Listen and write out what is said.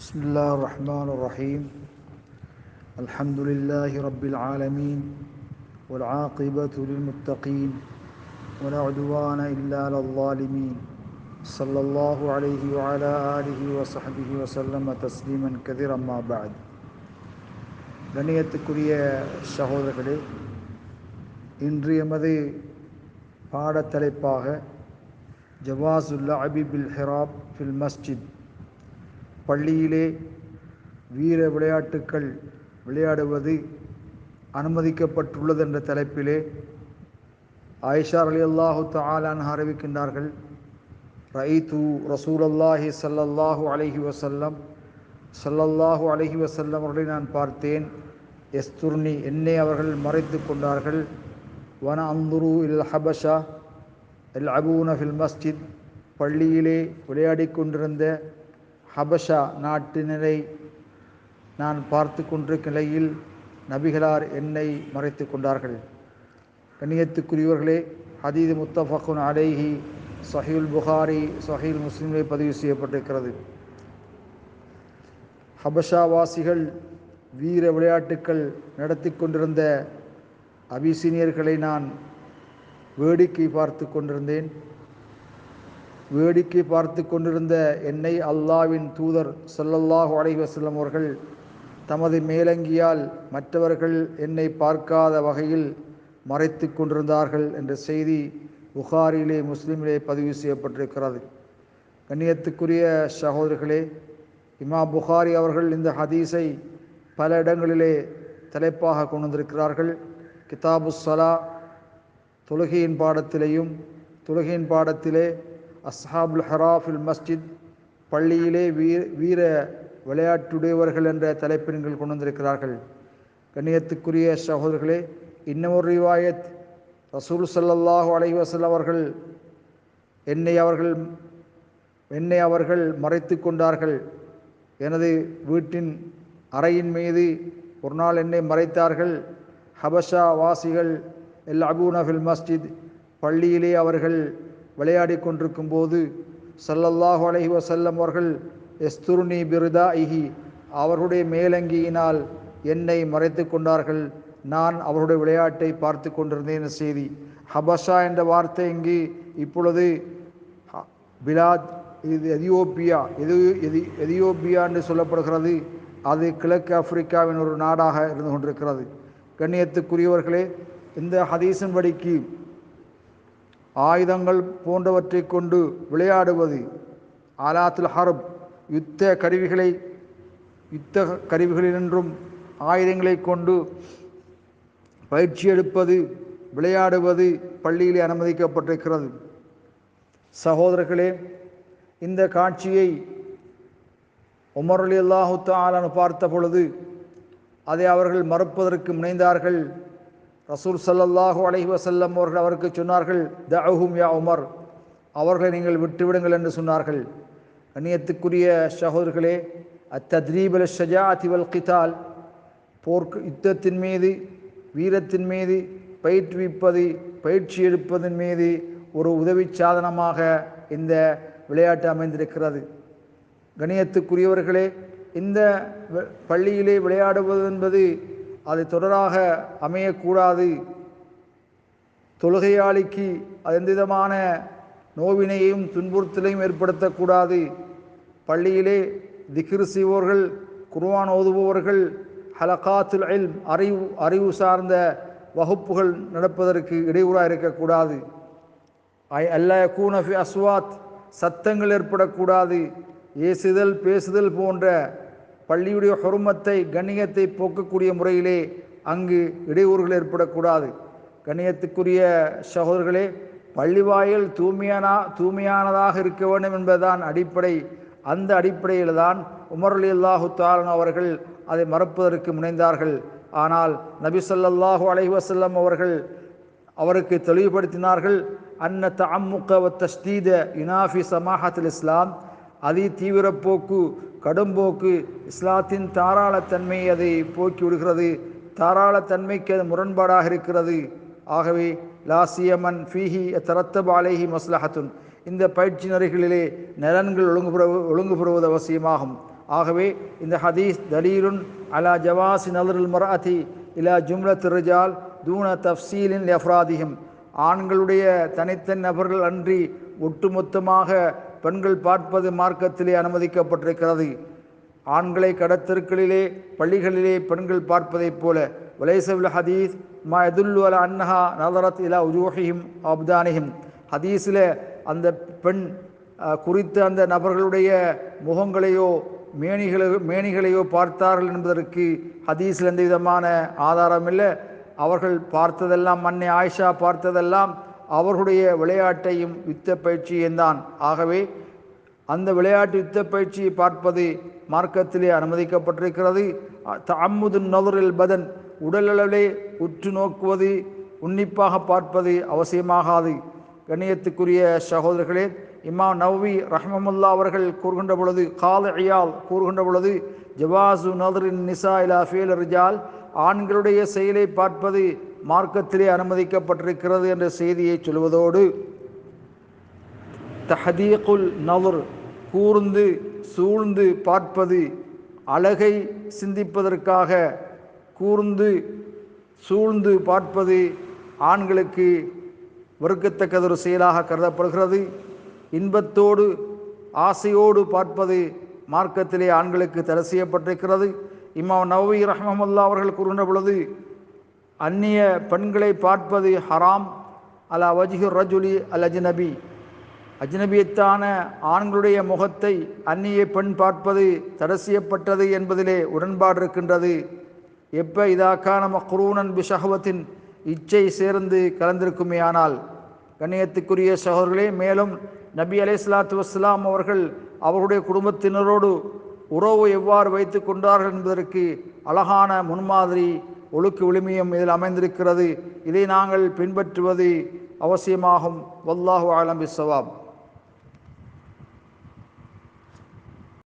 بسم الله الرحمن الرحيم الحمد لله رب العالمين والعاقبة للمتقين ولا عدوان إلا على الظالمين صلى الله عليه وعلى آله وصحبه وسلم تسليما كثيرا ما بعد கண்ணியத்துக்குரிய சகோதரர்களே இன்று எமது பாடத்தலைப்பாக ஜவாசுல்லா அபிபில் ஹிராப் ஃபில் மஸ்ஜித் பள்ளியிலே வீர விளையாட்டுக்கள் விளையாடுவது அனுமதிக்கப்பட்டுள்ளது என்ற தலைப்பிலே ஆயிஷா அலி அல்லாஹு தாலான் அறிவிக்கின்றார்கள். ரைத்து ரசூலல்லாஹி சல்லல்லாஹு அலஹி வசல்லம் சல்லல்லாஹு அலஹி வசல்லம் அவர்களை நான் பார்த்தேன். எஸ்துர்னி என்னை அவர்கள் மறைத்து கொண்டார்கள். வன அந்துரு இல் ஹபஷா இல் அபூன ஃபில் மஸ்ஜித். பள்ளியிலே விளையாடி கொண்டிருந்த ஹபஷா நாட்டினரை நான் பார்த்து கொண்டிருக்கும் நிலையில் நபிகளார் என்னை மறைத்து கொண்டார்கள். கண்ணியத்துக்குரியவர்களே ஹதீது முத்தஃபகுன் அலேஹி சஹீல் புகாரி சஹீல் முஸ்லீமிலே பதிவு செய்யப்பட்டிருக்கிறது. ஹபஷாவாசிகள் வீர விளையாட்டுக்கள் நடத்தி கொண்டிருந்த அபிசீனியர்களை நான் வேடிக்கை பார்த்து கொண்டிருந்தேன். வேடிக்கை பார்த்து கொண்டிருந்த என்னை அல்லாவின் தூதர் சொல்லல்லாஹு அலைஹி வஸல்லம் அவர்கள் தமது மேலங்கியால் மற்றவர்கள் என்னை பார்க்காத வகையில் மறைத்து கொண்டிருந்தார்கள் என்ற செய்தி புகாரிலே முஸ்லீமிலே பதிவு செய்யப்பட்டிருக்கிறது. கண்ணியத்துக்குரிய சகோதரர்களே இமா புகாரி அவர்கள் இந்த ஹதீஸை பல இடங்களிலே தலைப்பாக கொண்டு வந்திருக்கிறார்கள். கிதாபு சலா தொழுகையின் பாடத்திலேயும் தொழுகையின் பாடத்திலே அஸ்ஹாபுல் ஹராஃபில் மஸ்ஜித் பள்ளியிலே வீர வீர விளையாட்டுடையவர்கள் என்ற தலைப்பின்கள் கொண்டு வந்திருக்கிறார்கள். கண்ணியத்துக்குரிய சகோதரர்களே இன்னமொரு ரிவாயத் ரசூல் சல்லல்லாஹு அலைஹி அவர்கள் என்னை அவர்கள் என்னை அவர்கள் மறைத்து கொண்டார்கள். எனது வீட்டின் அறையின் மீது ஒரு நாள் என்னை மறைத்தார்கள். ஹபஷா வாசிகள் எல் அபூனஃபில் மஸ்ஜித் பள்ளியிலே அவர்கள் விளையாடி கொண்டிருக்கும் போது சல்லல்லாஹு அலஹி வசல்லம் அவர்கள் எஸ்துருணி பிருதா இஹி அவர்களுடைய மேலங்கியினால் என்னை மறைத்து கொண்டார்கள். நான் அவருடைய விளையாட்டை பார்த்து கொண்டிருந்தேன் செய்தி. ஹபஷா என்ற வார்த்தை இங்கு இப்பொழுது பிலாத் இது எதியோப்பியா எது எதி எதியோப்பியா என்று சொல்லப்படுகிறது. அது கிழக்கு ஆப்பிரிக்காவின் ஒரு நாடாக இருந்து கொண்டிருக்கிறது. கண்ணியத்துக்குரியவர்களே இந்த ஹதீசன் படிக்கு ஆயுதங்கள் போன்றவற்றை கொண்டு விளையாடுவது. ஆலாத்துல் ஹரப் யுத்த கருவிகளை யுத்த கருவிகளினின்றும் ஆயுதங்களை கொண்டு பயிற்சி எடுப்பது விளையாடுவது பள்ளியிலே அனுமதிக்கப்பட்டிருக்கிறது. சகோதரர்களே இந்த காட்சியை உமர் அலி அல்லாஹு தாலான் பார்த்த பொழுது அதை அவர்கள் மறுப்பதற்கு முனைந்தார்கள். ரசூல் சல்லல்லாஹு அலஹி வசல்லம் அவர்கள் அவருக்கு சொன்னார்கள் தஹும் யா உமர் அவர்களை நீங்கள் விட்டுவிடுங்கள் என்று சொன்னார்கள். கண்ணியத்துக்குரிய சகோதரர்களே அத்தத்ரீபல் ஷஜா அதிவல் கிதால் போர்க்கு யுத்தத்தின் மீது வீரத்தின் மீது பயிற்றுவிப்பது பயிற்சி எடுப்பதன் மீது ஒரு உதவி சாதனமாக இந்த விளையாட்டு அமைந்திருக்கிறது. கணியத்துக்குரியவர்களே இந்த பள்ளியிலே விளையாடுவது என்பது அது தொடராக அமையக்கூடாது. தொழுகையாளிக்கு எந்த நோவினையும் துன்புறுத்தலையும் ஏற்படுத்தக்கூடாது. பள்ளியிலே திக்ரு செய்வோர்கள் குர்வான் ஓதுபவர்கள் ஹலகாத்துல் அல் அறிவு அறிவு சார்ந்த வகுப்புகள் நடப்பதற்கு இடையூறாக இருக்கக்கூடாது. ஐ அல்ல கூனஃபி அஸ்வாத் சத்தங்கள் ஏற்படக்கூடாது. ஏசுதல் பேசுதல் போன்ற பள்ளியுடைய ஹொருமத்தை கண்ணியத்தை போக்கக்கூடிய முறையிலே அங்கு இடையூறுகள் ஏற்படக்கூடாது. கண்ணியத்துக்குரிய சகோதரர்களே பள்ளிவாயில் தூய்மையானா தூய்மையானதாக இருக்க வேண்டும் என்பதுதான் அடிப்படை. அந்த அடிப்படையில் தான் உமர்லி அல்லாஹு தாலன் அவர்கள் அதை மறப்பதற்கு முனைந்தார்கள். ஆனால் நபி சொல்லாஹு அலைவசல்லம் அவர்கள் அவருக்கு தெளிவுபடுத்தினார்கள் அன்ன தம்முக தஸ்தீத இனாஃபி சமாஹத்தில் இஸ்லாம். அதி தீவிரப்போக்கு கடும்போக்கு இஸ்லாத்தின் தாராளத்தன்மை அதை போக்கி விடுகிறது. தாராளத்தன்மைக்கு அது முரண்பாடாக இருக்கிறது. ஆகவே லாசியமன் ஃபீஹி தரத்தப் அலேஹி மஸ்லஹத்துன். இந்த பயிற்சி நெறிகளிலே நலன்கள் ஒழுங்குபுற பெற அவசியமாகும். ஆகவே இந்த ஹதீஸ் தலீலுன் அலா ஜவாசி நலருல் மராத்தி இலா ஜும்லத் திருஜால் தூன தஃசீலின் லெஃப்ராதிகம் ஆண்களுடைய தனித்தன் நபர்கள் அன்றி ஒட்டுமொத்தமாக பெண்கள் பார்ப்பது மார்க்கத்திலே அனுமதிக்கப்பட்டிருக்கிறது. ஆண்களை கடத்தெருக்களிலே பள்ளிகளிலே பெண்கள் பார்ப்பதைப் போல வலைசவில் ஹதீஸ் மா எதுல்லு அல அன்னஹா நதரத் இலா உஜூஹிஹிம் அப்தானிஹிம் ஹதீஸில் அந்த பெண் குறித்த அந்த நபர்களுடைய முகங்களையோ மேனிகளையோ மேனிகளையோ பார்த்தார்கள் என்பதற்கு ஹதீஸில் எந்த விதமான ஆதாரம் இல்லை அவர்கள் பார்த்ததெல்லாம் அன்னை ஆயிஷா பார்த்ததெல்லாம் அவர்களுடைய விளையாட்டையும் யுத்த பயிற்சியும் தான். ஆகவே அந்த விளையாட்டு யுத்த பயிற்சியை பார்ப்பது மார்க்கத்திலே அனுமதிக்கப்பட்டிருக்கிறது. தம்முது நதுரில் பதன் உடலளவிலே உற்று நோக்குவது உன்னிப்பாக பார்ப்பது அவசியமாகாது. கண்ணியத்துக்குரிய சகோதரர்களே இம்மா நவ்வி ரஹ்மமுல்லா அவர்கள் கூறுகின்ற பொழுது கால ஐயால் கூறுகின்ற பொழுது ஜவாசு நதுரின் நிசா இலா ஃபீல் ரிஜால் ஆண்களுடைய செயலை பார்ப்பது மார்க்கத்திலே அனுமதிக்கப்பட்டிருக்கிறது என்ற செய்தியை சொல்வதோடு தஹதீகுல் நவர் கூர்ந்து சூழ்ந்து பார்ப்பது அழகை சிந்திப்பதற்காக கூர்ந்து சூழ்ந்து பார்ப்பது ஆண்களுக்கு வெறுக்கத்தக்கதொரு செயலாக கருதப்படுகிறது. இன்பத்தோடு ஆசையோடு பார்ப்பது மார்க்கத்திலே ஆண்களுக்கு தடை செய்யப்பட்டிருக்கிறது. இம்மா நவவி ரஹமல்லா அவர்கள் கூறுகின்ற பொழுது அந்நிய பெண்களை பார்ப்பது ஹராம். அலா வஜ்ஹு ரஜுலி அல் அஜ்னபி அஜ்னபியத்தான ஆண்களுடைய முகத்தை அந்நிய பெண் பார்ப்பது தடை செய்யப்பட்டது என்பதிலே உடன்பாடு இருக்கின்றது. எப்ப இதாக்கான மக்ரூனன் பிஷகவத்தின் இச்சை சேர்ந்து கலந்திருக்குமே ஆனால் கண்ணியத்துக்குரிய சகோதரர்களே மேலும் நபி அலைஹிஸ்ஸலாத்து வஸ்ஸலாம் அவர்கள் அவருடைய குடும்பத்தினரோடு உறவு எவ்வாறு வைத்து கொண்டார்கள் என்பதற்கு அழகான முன்மாதிரி ஒழுக்க விழுமியம் இதில் அமைந்திருக்கிறது. இதை நாங்கள் பின்பற்றுவது அவசியமாகும். வல்லாஹு ஆலம் பிஸ்ஸவாப்.